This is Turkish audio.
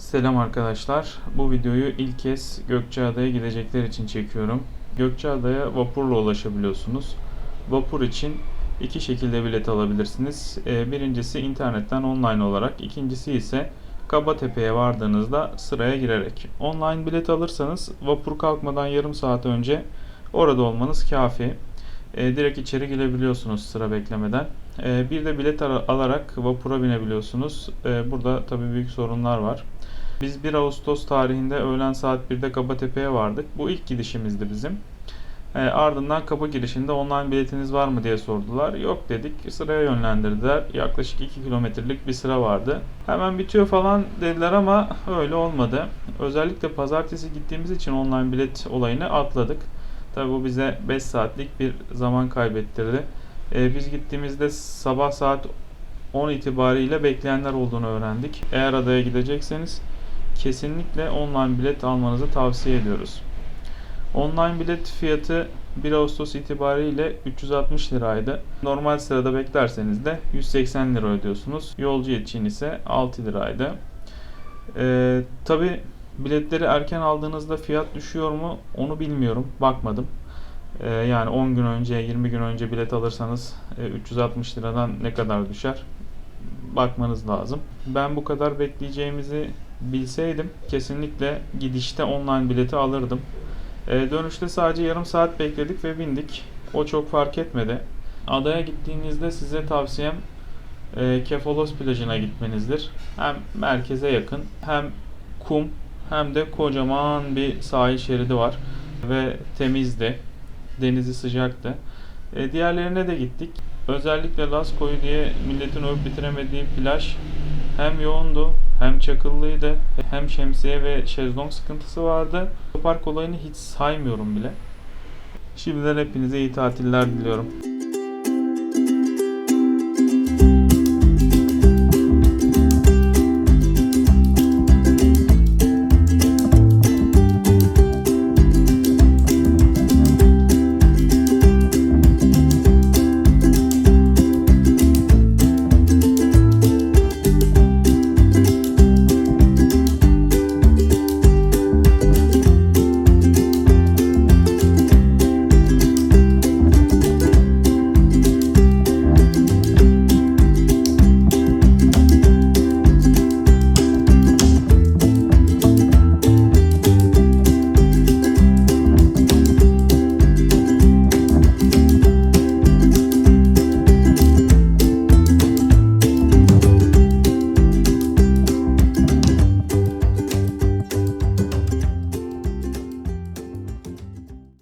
Selam arkadaşlar. Bu videoyu ilk kez Gökçeada'ya gidecekler için çekiyorum. Gökçeada'ya vapurla ulaşabiliyorsunuz. Vapur için iki şekilde bilet alabilirsiniz. Ee, Birincisi internetten online olarak, ikincisi ise Kabatepe'ye vardığınızda sıraya girerek. Online bilet alırsanız vapur kalkmadan yarım saat önce orada olmanız kafi. Ee, direkt içeri girebiliyorsunuz sıra beklemeden. Ee, bir de bilet ara- alarak vapura binebiliyorsunuz. Ee, burada tabii büyük sorunlar var. Biz 1 Ağustos tarihinde öğlen saat 1'de Kapatepe'ye vardık. Bu ilk gidişimizdi bizim. E, ardından kapı girişinde online biletiniz var mı diye sordular. Yok dedik. Sıraya yönlendirdiler. Yaklaşık 2 kilometrelik bir sıra vardı. Hemen bitiyor falan dediler ama öyle olmadı. Özellikle pazartesi gittiğimiz için online bilet olayını atladık. Tabi bu bize 5 saatlik bir zaman kaybettirdi. E, biz gittiğimizde sabah saat 10 itibariyle bekleyenler olduğunu öğrendik. Eğer adaya gidecekseniz kesinlikle online bilet almanızı tavsiye ediyoruz. Online bilet fiyatı 1 Ağustos itibariyle 360 liraydı. Normal sırada beklerseniz de 180 lira ödüyorsunuz. Yolcu için ise 6 liraydı. Ee, Tabi biletleri erken aldığınızda fiyat düşüyor mu onu bilmiyorum. Bakmadım. Ee, yani 10 gün önce 20 gün önce bilet alırsanız e, 360 liradan ne kadar düşer? Bakmanız lazım. Ben bu kadar bekleyeceğimizi bilseydim kesinlikle gidişte online bileti alırdım. Ee, dönüşte sadece yarım saat bekledik ve bindik. O çok fark etmedi. Adaya gittiğinizde size tavsiyem e, Kefalos plajına gitmenizdir. Hem merkeze yakın hem kum hem de kocaman bir sahil şeridi var ve temizdi. Denizi sıcaktı. E, diğerlerine de gittik. Özellikle Las Koyu diye milletin övüp bitiremediği plaj hem yoğundu hem çakıllıydı hem şemsiye ve şezlong sıkıntısı vardı. Park olayını hiç saymıyorum bile. Şimdiden hepinize iyi tatiller diliyorum.